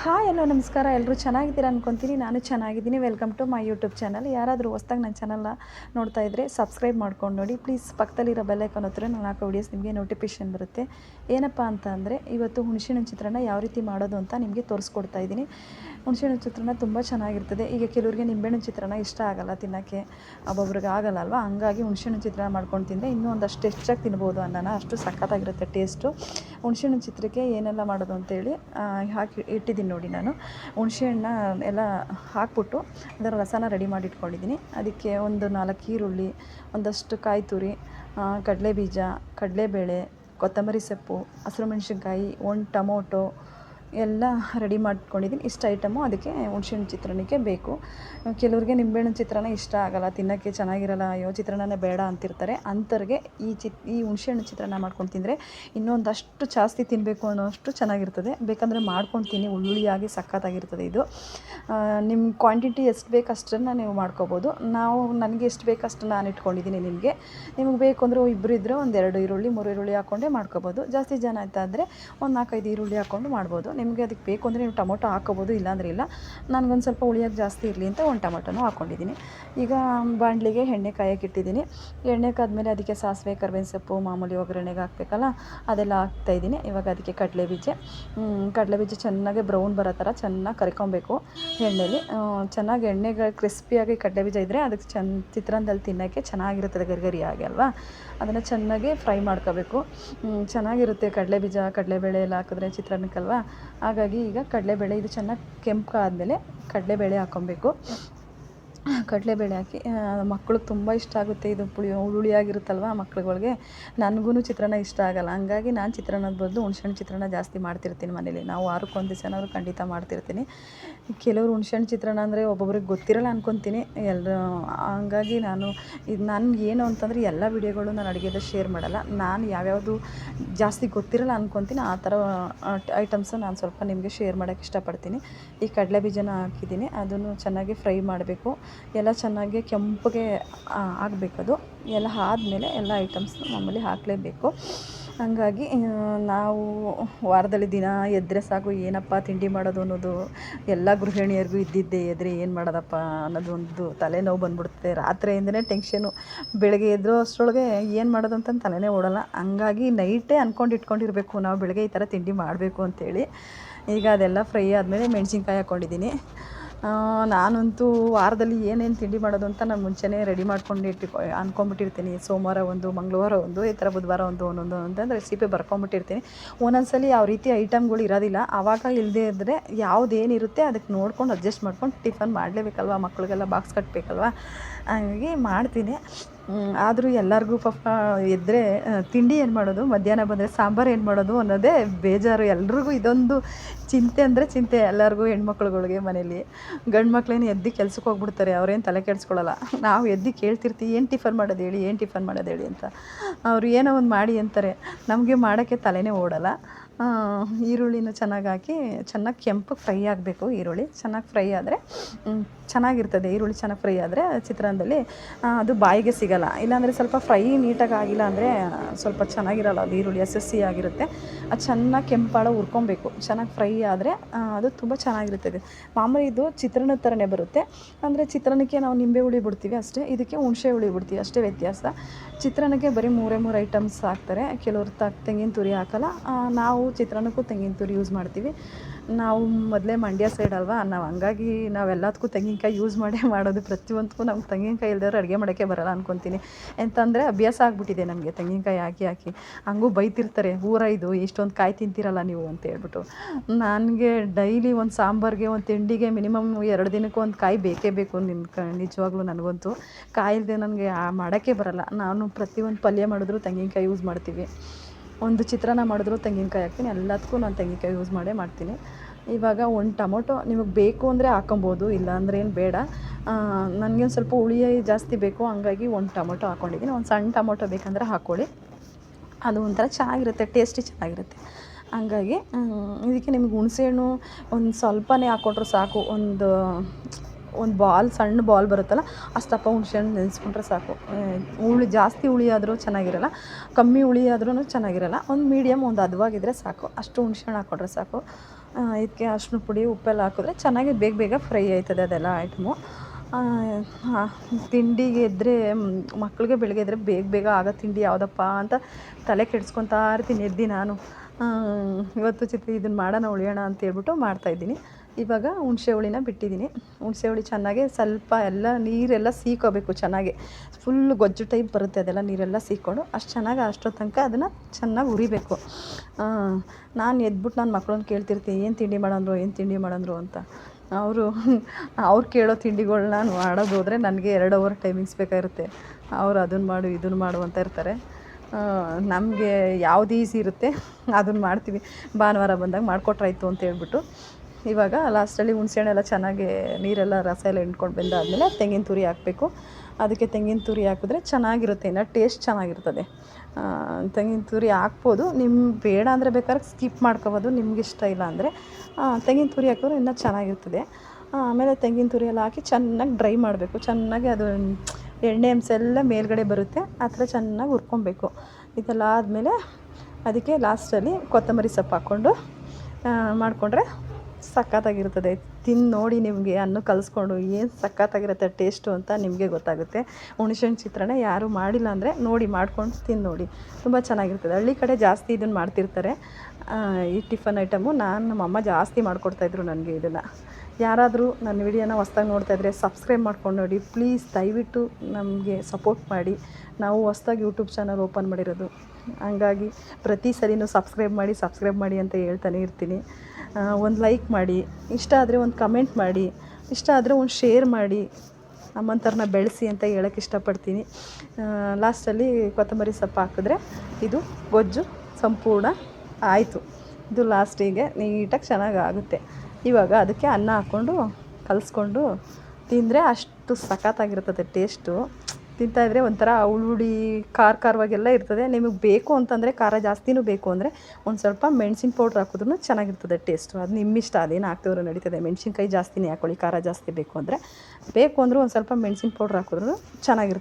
Hi hello ನಮಸ್ಕಾರ. ಎಲ್ಲರೂ ಚೆನ್ನಾಗಿದ್ದೀರಾ ಅನ್ಕೊತೀನಿ. ನಾನು ಚೆನ್ನಾಗಿದ್ದೀನಿ. Welcome to my YouTube channel ಯಾರಾದರೂ ಹೊಸ್ದಾಗಿ ನನ್ನ ಚಾನಲ್ನ ನೋಡ್ತಾ ಇದ್ದರೆ ಸಬ್ಸ್ಕ್ರೈಬ್ ಮಾಡ್ಕೊಂಡು ನೋಡಿ. ಪ್ಲೀಸ್ ಪಕ್ಕದಲ್ಲಿರೋ ಬೆಲ್ಲೈಕನ್ ಹತ್ರ ನಾನು ಹಾಕೋ ವೀಡಿಯೋಸ್ ನಿಮಗೆ ನೋಟಿಫಿಕೇಷನ್ ಬರುತ್ತೆ. ಏನಪ್ಪ ಅಂತ ಇವತ್ತು ಹುಣಸಿನ ಚಿತ್ರಾನ್ನ ಯಾವ ರೀತಿ ಮಾಡೋದು ಅಂತ ನಿಮಗೆ ತೋರಿಸ್ಕೊಡ್ತಾ ಇದ್ದೀನಿ. ಹುಣಸೆಹಣ್ಣು ಚಿತ್ರಾನ್ನ ತುಂಬ ಚೆನ್ನಾಗಿರ್ತದೆ. ಈಗ ಕೆಲವರಿಗೆ ನಿಂಬೆಹಣ್ಣು ಚಿತ್ರಾನ್ನ ಇಷ್ಟ ಆಗಲ್ಲ ತಿನ್ನೋಕ್ಕೆ. ಒಬ್ಬೊಬ್ರಿಗೆ ಆಗಲ್ಲ ಅಲ್ವಾ? ಹಂಗಾಗಿ ಹುಣಸೆಹಣ್ಣು ಚಿತ್ರಾನ್ನ ಮಾಡ್ಕೊಂಡು ತಿಂದೆ ಇನ್ನೂ ಒಂದಷ್ಟು ಹೆಚ್ಚಾಗಿ ತಿನ್ಬೋದು ಅನ್ನನ. ಅಷ್ಟು ಸಖತ್ತಾಗಿರುತ್ತೆ ಟೇಸ್ಟು. ಹುಣಸೆಹಣ್ಣು ಚಿತ್ರಕ್ಕೆ ಏನೆಲ್ಲ ಮಾಡೋದು ಅಂತೇಳಿ ಹಾಕಿ ಇಟ್ಟಿದ್ದೀನಿ ನೋಡಿ ನಾನು. ಹುಣಸೆಹಣ್ಣ ಎಲ್ಲ ಹಾಕ್ಬಿಟ್ಟು ಅದರ ರಸನ ರೆಡಿ ಮಾಡಿ ಇಟ್ಕೊಂಡಿದ್ದೀನಿ ಅದಕ್ಕೆ ಒಂದು ನಾಲ್ಕು ಈರುಳ್ಳಿ, ಒಂದಷ್ಟು ಕಾಯಿ ತುರಿ ಕಡಲೆ ಬೀಜ ಕಡಲೆಬೇಳೆ, ಕೊತ್ತಂಬರಿ ಸೊಪ್ಪು, ಹಸಿರು ಮೆಣಸಿನ್ಕಾಯಿ, ಒಂದು ಟೊಮೊಟೊ ಎಲ್ಲ ರೆಡಿ ಮಾಡ್ಕೊಂಡಿದ್ದೀನಿ. ಇಷ್ಟು ಐಟಮು ಅದಕ್ಕೆ ಹುಣ್ಸೆಹಣ್ಣು ಚಿತ್ರಾನ್ನಕ್ಕೆ ಬೇಕು. ಕೆಲವ್ರಿಗೆ ನಿಂಬೆಹಣ್ಣು ಚಿತ್ರಾನ್ನ ಇಷ್ಟ ಆಗಲ್ಲ, ತಿನ್ನೋಕ್ಕೆ ಚೆನ್ನಾಗಿರಲ್ಲ, ಅಯ್ಯೋ ಚಿತ್ರಾನ್ನನೇ ಬೇಡ ಅಂತಿರ್ತಾರೆ. ಅಂಥವ್ರಿಗೆ ಈ ಚಿತ್, ಈ ಹುಣ್ಸೆಹಣ್ಣು ಚಿತ್ರಾನ್ನ ಮಾಡ್ಕೊಂಡು ತಿಂದರೆ ಇನ್ನೊಂದಷ್ಟು ಜಾಸ್ತಿ ತಿನ್ನಬೇಕು ಅನ್ನೋಷ್ಟು ಚೆನ್ನಾಗಿರ್ತದೆ. ಬೇಕಂದರೆ ಮಾಡ್ಕೊಂಡು ತಿನ್ನಿ ಹುಳಿಯಾಗಿ ಸಖತ್ತಾಗಿರ್ತದೆ ಇದು. ನಿಮ್ಮ ಕ್ವಾಂಟಿಟಿ ಎಷ್ಟು ಬೇಕು ಅಷ್ಟನ್ನು ನೀವು ಮಾಡ್ಕೋಬೋದು. ನಾವು, ನನಗೆ ಎಷ್ಟು ಬೇಕು ನಾನು ಇಟ್ಕೊಂಡಿದ್ದೀನಿ ನಿಮಗೆ. ನಿಮಗೆ ಬೇಕು ಅಂದರೆ ಇಬ್ಬರು ಇದ್ದರೆ ಒಂದೆರಡು ಈರುಳ್ಳಿ, ಮೂರು ಈರುಳ್ಳಿ ಹಾಕ್ಕೊಂಡೇ ಮಾಡ್ಕೋಬೋದು. ಜಾಸ್ತಿ ಜನ ಆಯ್ತಾದರೆ ಒಂದು ನಾಲ್ಕೈದು ಈರುಳ್ಳಿ ಹಾಕ್ಕೊಂಡು ಮಾಡ್ಬೋದು. ನಿಮಗೆ ಅದಕ್ಕೆ ಬೇಕು ಅಂದರೆ ನೀವು ಟೊಮೊಟೊ ಹಾಕೋಬೋದು, ಇಲ್ಲಾಂದ್ರೆ ಇಲ್ಲ. ನನಗೊಂದು ಸ್ವಲ್ಪ ಉಳಿಯೋಕ್ಕೆ ಜಾಸ್ತಿ ಇರಲಿ ಅಂತ ಒಂದು ಟೊಮೊಟೊನೂ ಹಾಕ್ಕೊಂಡಿದ್ದೀನಿ ಈಗ ಬಾಣಲಿಗೆ ಎಣ್ಣೆ ಕಾಯಕ್ಕೆ ಇಟ್ಟಿದ್ದೀನಿ. ಎಣ್ಣೆ ಕಾದ್ಮೇಲೆ ಅದಕ್ಕೆ ಸಾಸಿವೆ, ಕರ್ಬೇವಿನ ಸೊಪ್ಪು, ಮಾಮೂಲಿ ಒಗ್ಗರಣೆಗೆ ಹಾಕಬೇಕಲ್ಲ, ಅದೆಲ್ಲ ಹಾಕ್ತಾಯಿದ್ದೀನಿ ಇವಾಗ ಅದಕ್ಕೆ ಕಡಲೆ ಬೀಜ. ಕಡಲೆ ಬೀಜ ಚೆನ್ನಾಗಿ ಬ್ರೌನ್ ಬರೋ ಥರ ಚೆನ್ನಾಗಿ ಕರ್ಕೊಬೇಕು ಎಣ್ಣೆಲಿ. ಚೆನ್ನಾಗಿ ಎಣ್ಣೆಗೆ ಕ್ರಿಸ್ಪಿಯಾಗಿ ಕಡಲೆ ಬೀಜ ಇದ್ದರೆ ಅದಕ್ಕೆ ಚೆನ್ನ ಚಿತ್ರಾನ್ನದಲ್ಲಿ ತಿನ್ನೋಕ್ಕೆ ಚೆನ್ನಾಗಿರುತ್ತದೆ, ಗರಿಗರಿಯಾಗಿ ಅಲ್ವಾ? ಅದನ್ನು ಚೆನ್ನಾಗಿ ಫ್ರೈ ಮಾಡ್ಕೋಬೇಕು. ಚೆನ್ನಾಗಿರುತ್ತೆ ಕಡಲೆ ಬೀಜ. ಕಡಲೆಬೇಳೆ ಎಲ್ಲ ಹಾಕಿದ್ರೆ ಚಿತ್ರಾನ್ನಕ್ಕಲ್ವಾ ಹಾಗಾಗಿ ಈಗ ಕಡಲೆಬೇಳೆ ಇದು ಚೆನ್ನಾಗಿ ಕೆಂಪು ಆದಮೇಲೆ ಕಡಲೆಬೇಳೆ ಹಾಕ್ಕೊಬೇಕು ಕಡಲೆಬೇಳೆ ಹಾಕಿ ಮಕ್ಳಿಗೆ ತುಂಬ ಇಷ್ಟ ಆಗುತ್ತೆ. ಇದು ಪುಳಿ ಹುಳಿಯಾಗಿರುತ್ತಲ್ವ ಮಕ್ಳುಗಳ್ಗೆ. ನನಗೂ ಚಿತ್ರಾನ್ನ ಇಷ್ಟ ಆಗಲ್ಲ. ಹಂಗಾಗಿ ನಾನು ಚಿತ್ರಾನ್ನದ ಬದಲು ಹುಣ್ಸೆಹಣ್ಣು ಚಿತ್ರಾನ್ನ ಜಾಸ್ತಿ ಮಾಡ್ತಿರ್ತೀನಿ ಮನೇಲಿ. ನಾವು ವಾರಕ್ಕೊಂದು ದಿವಸನಾದ್ರು ಖಂಡಿತ ಮಾಡ್ತಿರ್ತೀನಿ. ಕೆಲವರು ಹುಣ್ಸೆಹಣ್ಣು ಚಿತ್ರಾನ್ನ ಅಂದರೆ ಒಬ್ಬೊಬ್ರಿಗೆ ಗೊತ್ತಿರಲ್ಲ ಅನ್ಕೊತೀನಿ. ಎಲ್ಲರೂ ಹಂಗಾಗಿ ನಾನು, ಇದು ನನ್ಗೆ ಏನು ಅಂತಂದರೆ ಎಲ್ಲ ವಿಡಿಯೋಗಳು ನಾನು ಅಡುಗೆದ ಶೇರ್ ಮಾಡಲ್ಲ. ನಾನು ಯಾವ್ಯಾವುದು ಜಾಸ್ತಿ ಗೊತ್ತಿರಲ್ಲ ಅನ್ಕೊತೀನಿ. ಆ ಥರ ಐಟಮ್ಸು ನಾನು ಸ್ವಲ್ಪ ನಿಮಗೆ ಶೇರ್ ಮಾಡೋಕ್ಕೆ ಇಷ್ಟಪಡ್ತೀನಿ. ಈ ಕಡಲೆ ಬೀಜನ ಹಾಕಿದ್ದೀನಿ. ಅದನ್ನು ಚೆನ್ನಾಗಿ ಫ್ರೈ ಮಾಡಬೇಕು. ಎಲ್ಲ ಚೆನ್ನಾಗಿ ಕೆಂಪಗೆ ಆಗಬೇಕದು. ಎಲ್ಲ ಆದಮೇಲೆ ಎಲ್ಲ ಐಟಮ್ಸ್ನ ಮಾಮೂಲಿ ಹಾಕಲೇಬೇಕು. ಹಂಗಾಗಿ ನಾವು ವಾರದಲ್ಲಿ ದಿನ ಎದ್ದರೆ ಸಾಕು, ಏನಪ್ಪ ತಿಂಡಿ ಮಾಡೋದು ಅನ್ನೋದು, ಎಲ್ಲ ಗೃಹಿಣಿಯರಿಗೂ ಇದ್ದಿದ್ದೇ ಎದ್ರೆ ಏನು ಮಾಡೋದಪ್ಪ ಅನ್ನೋದು ಒಂದು ತಲೆನೋವು ಬಂದ್ಬಿಡುತ್ತೆ. ರಾತ್ರಿಯಿಂದನೇ ಟೆನ್ಷನು ಬೆಳಗ್ಗೆ ಎದ್ರೋ ಅಷ್ಟರೊಳಗೆ ಏನು ಮಾಡೋದು ಅಂತ ತಲೆನೇ ಓಡಲ್ಲ. ಹಂಗಾಗಿ ನೈಟೇ ಅಂದ್ಕೊಂಡು ಇಟ್ಕೊಂಡಿರಬೇಕು. ನಾವು ಬೆಳಗ್ಗೆ ಈ ಥರ ತಿಂಡಿ ಮಾಡಬೇಕು ಅಂಥೇಳಿ ಈಗ ಅದೆಲ್ಲ ಫ್ರೈ ಆದಮೇಲೆ ಮೆಣಸಿನ್ಕಾಯಿ ಹಾಕ್ಕೊಂಡಿದ್ದೀನಿ ನಾನಂತೂ ವಾರದಲ್ಲಿ ಏನೇನು ತಿಂಡಿ ಮಾಡೋದು ಅಂತ ನಾನು ಮುಂಚೆನೇ ರೆಡಿ ಮಾಡ್ಕೊಂಡು ಇಟ್ಟು ಅಂದ್ಕೊಂಬಿಟ್ಟಿರ್ತೀನಿ ಸೋಮವಾರ ಒಂದು, ಮಂಗಳವಾರ ಒಂದು, ಈ ಥರ ಬುಧವಾರ ಒಂದು, ಒಂದೊಂದು ಅಂತಂದು ರೆಸಿಪಿ ಬರ್ಕೊಂಬಿಟ್ಟಿರ್ತೀನಿ. ಒಂದೊಂದ್ಸಲಿ ಯಾವ ರೀತಿ ಐಟಮ್ಗಳು ಇರೋದಿಲ್ಲ. ಆವಾಗ ಇಲ್ಲದೇ ಇದ್ದರೆ ಯಾವುದೇನಿರುತ್ತೆ ಅದಕ್ಕೆ ನೋಡ್ಕೊಂಡು ಅಡ್ಜಸ್ಟ್ ಮಾಡ್ಕೊಂಡು ಟಿಫನ್ ಮಾಡಲೇಬೇಕಲ್ವ? ಮಕ್ಕಳಿಗೆಲ್ಲ ಬಾಕ್ಸ್ ಕಟ್ಟಬೇಕಲ್ವ ಹಾಗಾಗಿ ಮಾಡ್ತೀನಿ. ಆದರೂ ಎಲ್ಲರಿಗೂ ಪಾಪ ಎದ್ದರೆ ತಿಂಡಿ ಏನು ಮಾಡೋದು? ಮಧ್ಯಾಹ್ನ ಬಂದರೆ ಸಾಂಬಾರು ಏನು ಮಾಡೋದು ಅನ್ನೋದೇ ಬೇಜಾರು. ಎಲ್ರಿಗೂ ಇದೊಂದು ಚಿಂತೆ ಅಂದರೆ ಚಿಂತೆ ಎಲ್ಲರಿಗೂ ಹೆಣ್ಮಕ್ಳುಗಳಿಗೆ ಮನೇಲಿ. ಗಂಡು ಮಕ್ಳೇನು ಎದ್ದು ಕೆಲ್ಸಕ್ಕೆ ಹೋಗ್ಬಿಡ್ತಾರೆ, ಅವ್ರೇನು ತಲೆ ಕೆಡಿಸ್ಕೊಳ್ಳಲ್ಲ ನಾವು ಎದ್ದು ಕೇಳ್ತಿರ್ತೀವಿ, ಏನು ಟಿಫನ್ ಮಾಡೋದು ಹೇಳಿ, ಏನು ಟಿಫನ್ ಮಾಡೋದು ಹೇಳಿ ಅಂತ. ಅವರು ಏನೋ ಒಂದು ಮಾಡಿ ಅಂತಾರೆ. ನಮಗೆ ಮಾಡೋಕ್ಕೆ ತಲೆನೇ ಓಡಲ್ಲ. ಈರುಳ್ಳಿನ ಚೆನ್ನಾಗಿ ಹಾಕಿ ಚೆನ್ನಾಗಿ ಕೆಂಪಗೆ ಫ್ರೈ ಆಗಬೇಕು ಈರುಳ್ಳಿ. ಚೆನ್ನಾಗಿ ಫ್ರೈ ಆದರೆ ಚೆನ್ನಾಗಿರ್ತದೆ. ಈರುಳ್ಳಿ ಚೆನ್ನಾಗಿ ಫ್ರೈ ಆದರೆ ಚಿತ್ರಾನ್ನದಲ್ಲಿ ಅದು ಬಾಯಿಗೆ ಸಿಗಲ್ಲ. ಇಲ್ಲಾಂದರೆ ಸ್ವಲ್ಪ ಫ್ರೈ ನೀಟಾಗಿ ಆಗಿಲ್ಲ ಅಂದರೆ ಸ್ವಲ್ಪ ಚೆನ್ನಾಗಿರಲ್ಲ. ಅದು ಈರುಳ್ಳಿ ಹಸಿ ಆಗಿರುತ್ತೆ. ಅದು ಚೆನ್ನಾಗಿ ಕೆಂಪಾಳ ಹುರ್ಕೊಬೇಕು. ಚೆನ್ನಾಗಿ ಫ್ರೈ ಆದರೆ ಅದು ತುಂಬ ಚೆನ್ನಾಗಿರ್ತದೆ. ಮಾಮೂಲಿ ಇದು ಚಿತ್ರಾನ್ನದ ಥರನೇ ಬರುತ್ತೆ. ಅಂದರೆ ಚಿತ್ರಾನ್ನಕ್ಕೆ ನಾವು ನಿಂಬೆ ಹುಳಿ ಬಿಡ್ತೀವಿ ಅಷ್ಟೇ. ಇದಕ್ಕೆ ಹುಣಸೆ ಹುಳಿ ಬಿಡ್ತೀವಿ. ಅಷ್ಟೇ ವ್ಯತ್ಯಾಸ. ಚಿತ್ರಾನ್ನಕ್ಕೆ ಬರೀ ಮೂರೇ ಮೂರು ಐಟಮ್ಸ್ ಹಾಕ್ತಾರೆ. ಕೆಲವ್ರು ತೆಂಗಿನ ತುರಿ ಹಾಕಲ್ಲ. ನಾವು ಚಿತ್ರಾನ್ನಕ್ಕೂ ತೆಂಗಿನ ತುರಿ ಯೂಸ್ ಮಾಡ್ತೀವಿ. ನಾವು ಮೊದಲೇ ಮಂಡ್ಯ ಸೈಡ್ ಅಲ್ವಾ? ನಾವು ಹಂಗಾಗಿ ನಾವೆಲ್ಲದಕ್ಕೂ ತೆಂಗಿನಕಾಯಿ ಯೂಸ್ ಮಾಡೇ ಮಾಡೋದು. ಪ್ರತಿಯೊಂದಕ್ಕೂ ನಮ್ಗೆ ತೆಂಗಿನಕಾಯಿ ಇಲ್ದಿದ್ರೆ ಅಡುಗೆ ಮಾಡೋಕ್ಕೆ ಬರಲ್ಲ ಅನ್ಕೊತೀನಿ. ಎಂತಂದರೆ ಅಭ್ಯಾಸ ಆಗಿಬಿಟ್ಟಿದೆ ನಮಗೆ ತೆಂಗಿನಕಾಯಿ ಹಾಕಿ ಹಾಕಿ. ಹಂಗೂ ಬೈತಿರ್ತಾರೆ, ಊರ ಇದು, ಇಷ್ಟೊಂದು ಕಾಯಿ ತಿಂತೀರಲ್ಲ ನೀವು? ಅಂತ ಹೇಳ್ಬಿಟ್ಟು. ನನಗೆ ಡೈಲಿ ಒಂದು ಸಾಂಬಾರಿಗೆ, ಒಂದು ತಿಂಡಿಗೆ ಮಿನಿಮಮ್ ಎರಡು ದಿನಕ್ಕೂ ಒಂದು ಕಾಯಿ ಬೇಕೇ ಬೇಕು ನಿನ್ನ ಕ, ನಿಜವಾಗ್ಲೂ ನನಗಂತೂ. ಕಾಯಿ ಇಲ್ಲದೆ ನನಗೆ ಮಾಡೋಕ್ಕೆ ಬರಲ್ಲ. ನಾನು ಪ್ರತಿಯೊಂದು ಪಲ್ಯ ಮಾಡಿದ್ರು ತೆಂಗಿನಕಾಯಿ ಯೂಸ್ ಮಾಡ್ತೀವಿ. ಒಂದು ಚಿತ್ರಾನ್ನ ಮಾಡಿದ್ರು, ತೆಂಗಿನಕಾಯಿ ಹಾಕ್ತೀನಿ. ಎಲ್ಲದಕ್ಕೂ ನಾನು ತೆಂಗಿನಕಾಯಿ ಯೂಸ್ ಮಾಡೇ ಮಾಡ್ತೀನಿ. ಇವಾಗ ಒಂದು ಟೊಮೊಟೊ ನಿಮಗೆ ಬೇಕು ಅಂದರೆ ಹಾಕೊಬೋದು ಇಲ್ಲ ಅಂದರೆ ಏನು ಬೇಡ. ನನಗೆ ಒಂದು ಸ್ವಲ್ಪ ಹುಳಿ ಜಾಸ್ತಿ ಬೇಕು, ಹಂಗಾಗಿ ಒಂದು ಟೊಮೊಟೊ ಹಾಕ್ಕೊಂಡಿದ್ದೀನಿ ಒಂದು ಸಣ್ಣ ಟೊಮೊಟೊ ಬೇಕಂದ್ರೆ ಹಾಕ್ಕೊಳ್ಳಿ ಅದು ಒಂಥರ ಚೆನ್ನಾಗಿರುತ್ತೆ, ಟೇಸ್ಟಿ ಚೆನ್ನಾಗಿರುತ್ತೆ. ಹಂಗಾಗಿ ಇದಕ್ಕೆ ನಿಮ್ಗೆ ಹುಣಸೆಹಣ್ಣು ಒಂದು ಸ್ವಲ್ಪನೇ ಹಾಕ್ಕೊಟ್ರು ಸಾಕು. ಒಂದು ಒಂದು ಬಾಲ್, ಸಣ್ಣ ಬಾಲ್ ಬರುತ್ತಲ್ಲ, ಅಷ್ಟಪ್ಪ ಹುಣ್ಸೆಹಣ್ಣು ನೆನೆಸ್ಕೊಂಡ್ರೆ ಸಾಕು. ಹುಳಿ, ಜಾಸ್ತಿ ಹುಳಿ ಆದರೂ ಚೆನ್ನಾಗಿರಲ್ಲ, ಕಮ್ಮಿ ಹುಳಿ ಆದ್ರೂ ಚೆನ್ನಾಗಿರಲ್ಲ, ಒಂದು ಮೀಡಿಯಮ್ ಒಂದು ಹದವಾಗಿದ್ರೆ ಸಾಕು. ಅಷ್ಟು ಹುಣ್ಸೆಹಣ್ಣು ಹಾಕ್ಕೊಂಡ್ರೆ ಸಾಕು. ಇದಕ್ಕೆ ಅರಿಶಿನ ಪುಡಿ, ಉಪ್ಪೆಲ್ಲ ಹಾಕಿದ್ರೆ ಚೆನ್ನಾಗಿ ಬೇಗ ಬೇಗ ಫ್ರೈ ಆಯ್ತದೆ ಅದೆಲ್ಲ ಐಟಮು ತಿಂಡಿಗೆ ಇದ್ದರೆ ಮಕ್ಕಳಿಗೆ ಬೆಳಗ್ಗೆ ಎದ್ರೆ ಬೇಗ ಬೇಗ ಆಗೋ ತಿಂಡಿ ಯಾವುದಪ್ಪ ಅಂತ ತಲೆ ಕೆಡಿಸ್ಕೊತಾ ಇರ್ತೀನಿ ಎದ್ದು ನಾನು. ಇವತ್ತು ಚಿತ್ರ ಇದನ್ನು ಮಾಡೋಣ, ಉಳಿಯೋಣ ಅಂತ ಹೇಳ್ಬಿಟ್ಟು ಮಾಡ್ತಾಯಿದ್ದೀನಿ ಇವಾಗ ಹುಣಸೆ ಹುಳಿನ ಬಿಟ್ಟಿದ್ದೀನಿ. ಹುಣಸೆ ಹುಳಿ ಚೆನ್ನಾಗಿ ಸ್ವಲ್ಪ ಎಲ್ಲ ನೀರೆಲ್ಲ ಸೀಕೋಬೇಕು ಚೆನ್ನಾಗಿ. ಫುಲ್ ಗೊಜ್ಜು ಟೈಪ್ ಬರುತ್ತೆ ಅದೆಲ್ಲ ನೀರೆಲ್ಲ ಸೀಕೊಂಡು ಅಷ್ಟು ಚೆನ್ನಾಗಿ ಅಷ್ಟೋ ತನಕ ಅದನ್ನು ಚೆನ್ನಾಗಿ ಉರಿಬೇಕು ನಾನು ಎದ್ಬಿಟ್ಟು ನಾನು ಮಕ್ಳನ್ನ ಕೇಳ್ತಿರ್ತೀನಿ, ಏನು ತಿಂಡಿ ಮಾಡಂದ್ರು, ಏನು ತಿಂಡಿ ಮಾಡಂದ್ರು? ಅಂತ. ಅವರು, ಅವ್ರು ಕೇಳೋ ತಿಂಡಿಗಳ್ನ ಮಾಡೋದು ಹೋದರೆ ನನಗೆ ಎರಡು ಅವರ್ ಟೈಮಿಂಗ್ಸ್ ಬೇಕಾಗಿರುತ್ತೆ. ಅವರು ಅದನ್ನು ಮಾಡು ಇದನ್ನು ಮಾಡು ಅಂತ ಇರ್ತಾರೆ. ನಮಗೆ ಯಾವ್ದು ಈಸಿ ಇರುತ್ತೆ ಅದನ್ನು ಮಾಡ್ತೀವಿ. ಭಾನುವಾರ ಬಂದಾಗ ಮಾಡಿಕೊಟ್ರಾಯ್ತು ಅಂತ ಹೇಳ್ಬಿಟ್ಟು. ಇವಾಗ ಲಾಸ್ಟಲ್ಲಿ ಹುಣ್ಸೆ ಹಣ್ಣೆಲ್ಲ ಚೆನ್ನಾಗಿ ನೀರೆಲ್ಲ ರಸ ಎಲ್ಲ ಹಿಂಡ್ಕೊಂಡು ಬೆಂದಾದಮೇಲೆ ತೆಂಗಿನ ತುರಿ ಹಾಕಬೇಕು. ಅದಕ್ಕೆ ತೆಂಗಿನ ತುರಿ ಹಾಕಿದ್ರೆ ಚೆನ್ನಾಗಿರುತ್ತೆ, ಇನ್ನು ಟೇಸ್ಟ್ ಚೆನ್ನಾಗಿರ್ತದೆ. ತೆಂಗಿನ ತುರಿ ಹಾಕ್ಬೋದು. ನಿಮ್ಮ ಬೇಡ ಅಂದರೆ ಬೇಕಾದ್ರೆ ಸ್ಕಿಪ್ ಮಾಡ್ಕೋಬೋದು, ನಿಮ್ಗೆ ಇಷ್ಟ ಇಲ್ಲ ಅಂದರೆ. ತೆಂಗಿನ ತುರಿ ಹಾಕಿದ್ರೆ ಇನ್ನೂ ಚೆನ್ನಾಗಿರ್ತದೆ. ಆಮೇಲೆ ತೆಂಗಿನ ತುರಿ ಎಲ್ಲ ಹಾಕಿ ಚೆನ್ನಾಗಿ ಡ್ರೈ ಮಾಡಬೇಕು. ಚೆನ್ನಾಗಿ ಅದು ಎಣ್ಣೆ ಅಂಶ ಎಲ್ಲ ಮೇಲ್ಗಡೆ ಬರುತ್ತೆ, ಆ ಥರ ಚೆನ್ನಾಗಿ ಹುರ್ಕೊಬೇಕು. ಇದೆಲ್ಲ ಆದಮೇಲೆ ಅದಕ್ಕೆ ಲಾಸ್ಟಲ್ಲಿ ಕೊತ್ತಂಬರಿ ಸೊಪ್ಪು ಹಾಕ್ಕೊಂಡು ಮಾಡಿಕೊಂಡ್ರೆ ಸಖತ್ತಾಗಿರ್ತದೆ. ತಿಂದು ನೋಡಿ ನಿಮಗೆ ಅನ್ನ ಕಲಿಸ್ಕೊಂಡು ಏನು ಸಖತ್ತಾಗಿರುತ್ತೆ ಟೇಸ್ಟು ಅಂತ ನಿಮಗೆ ಗೊತ್ತಾಗುತ್ತೆ. ಹುಣಸೆಹಣ್ಣು ಚಿತ್ರಾನ್ನ ಯಾರು ಮಾಡಿಲ್ಲ ಅಂದರೆ ನೋಡಿ ಮಾಡ್ಕೊಂಡು ತಿಂದು ನೋಡಿ. ತುಂಬ ಚೆನ್ನಾಗಿರ್ತದೆ. ಹಳ್ಳಿ ಕಡೆ ಜಾಸ್ತಿ ಇದನ್ನು ಮಾಡ್ತಿರ್ತಾರೆ. ಈ ಟಿಫನ್ ಐಟಮು ನಾನು ನಮ್ಮಮ್ಮ ಜಾಸ್ತಿ ಮಾಡಿಕೊಡ್ತಾಯಿದ್ರು ನನಗೆ ಇದನ್ನು. ಯಾರಾದರೂ ನನ್ನ ವಿಡಿಯೋನ ಹೊಸ್ದಾಗಿ ನೋಡ್ತಾಯಿದ್ರೆ ಸಬ್ಸ್ಕ್ರೈಬ್ ಮಾಡ್ಕೊಂಡು ನೋಡಿ. ಪ್ಲೀಸ್ ದಯವಿಟ್ಟು ನಮಗೆ ಸಪೋರ್ಟ್ ಮಾಡಿ. ನಾವು ಹೊಸ್ದಾಗಿ ಯೂಟ್ಯೂಬ್ ಚಾನಲ್ ಓಪನ್ ಮಾಡಿರೋದು. ಹಂಗಾಗಿ ಪ್ರತಿ ಸರಿನೂ ಸಬ್ಸ್ಕ್ರೈಬ್ ಮಾಡಿ ಸಬ್ಸ್ಕ್ರೈಬ್ ಮಾಡಿ ಅಂತ ಹೇಳ್ತಾನೆ ಇರ್ತೀನಿ. ಒಂದು ಲೈಕ್ ಮಾಡಿ, ಇಷ್ಟ ಆದರೆ ಒಂದು ಕಮೆಂಟ್ ಮಾಡಿ, ಇಷ್ಟ ಆದರೆ ಒಂದು ಶೇರ್ ಮಾಡಿ ನಮ್ಮಂಥರನ್ನ ಬೆಳೆಸಿ ಅಂತ ಹೇಳೋಕ್ಕೆ ಇಷ್ಟಪಡ್ತೀನಿ. ಲಾಸ್ಟಲ್ಲಿ ಕೊತ್ತಂಬರಿ ಸೊಪ್ಪು ಹಾಕಿದ್ರೆ ಇದು ಗೊಜ್ಜು ಸಂಪೂರ್ಣ ಆಯಿತು. ಇದು ಲಾಸ್ಟಿಗೆ ನೀಟಾಗಿ ಚೆನ್ನಾಗಿ ಆಗುತ್ತೆ. ಇವಾಗ ಅದಕ್ಕೆ ಅನ್ನ ಹಾಕ್ಕೊಂಡು ಕಲಿಸ್ಕೊಂಡು ತಿಂದರೆ ಅಷ್ಟು ಸಖತ್ತಾಗಿರ್ತದೆ ಟೇಸ್ಟು ತಿಂತಾಯಿದ್ರೆ ಒಂಥರ ಹುಳಿ ಹುಳಿ ಖಾರ ಖಾರವಾಗೆಲ್ಲ ಇರ್ತದೆ. ನಿಮಗೆ ಬೇಕು ಅಂತಂದರೆ ಖಾರ ಜಾಸ್ತಿನೂ ಬೇಕು ಅಂದರೆ ಒಂದು ಸ್ವಲ್ಪ ಮೆಣಸಿನ ಪೌಡ್ರ್ ಹಾಕಿದ್ರೂ ಚೆನ್ನಾಗಿರ್ತದೆ ಟೇಸ್ಟು ಅದು ನಿಮ್ಮಿಷ್ಟ ಅದೇನು ಹಾಕ್ತಿದ್ರು ನಡೀತದೆ. ಮೆಣಸಿನ್ಕಾಯಿ ಜಾಸ್ತಿನೇ ಹಾಕ್ಕೊಳ್ಳಿ ಖಾರ ಜಾಸ್ತಿ ಬೇಕು ಅಂದರೆ. ಬೇಕು ಅಂದರೂ ಒಂದು ಸ್ವಲ್ಪ ಮೆಣಸಿನ ಪೌಡ್ರ್ ಹಾಕಿದ್ರೂ ಚೆನ್ನಾಗಿರ್ತದೆ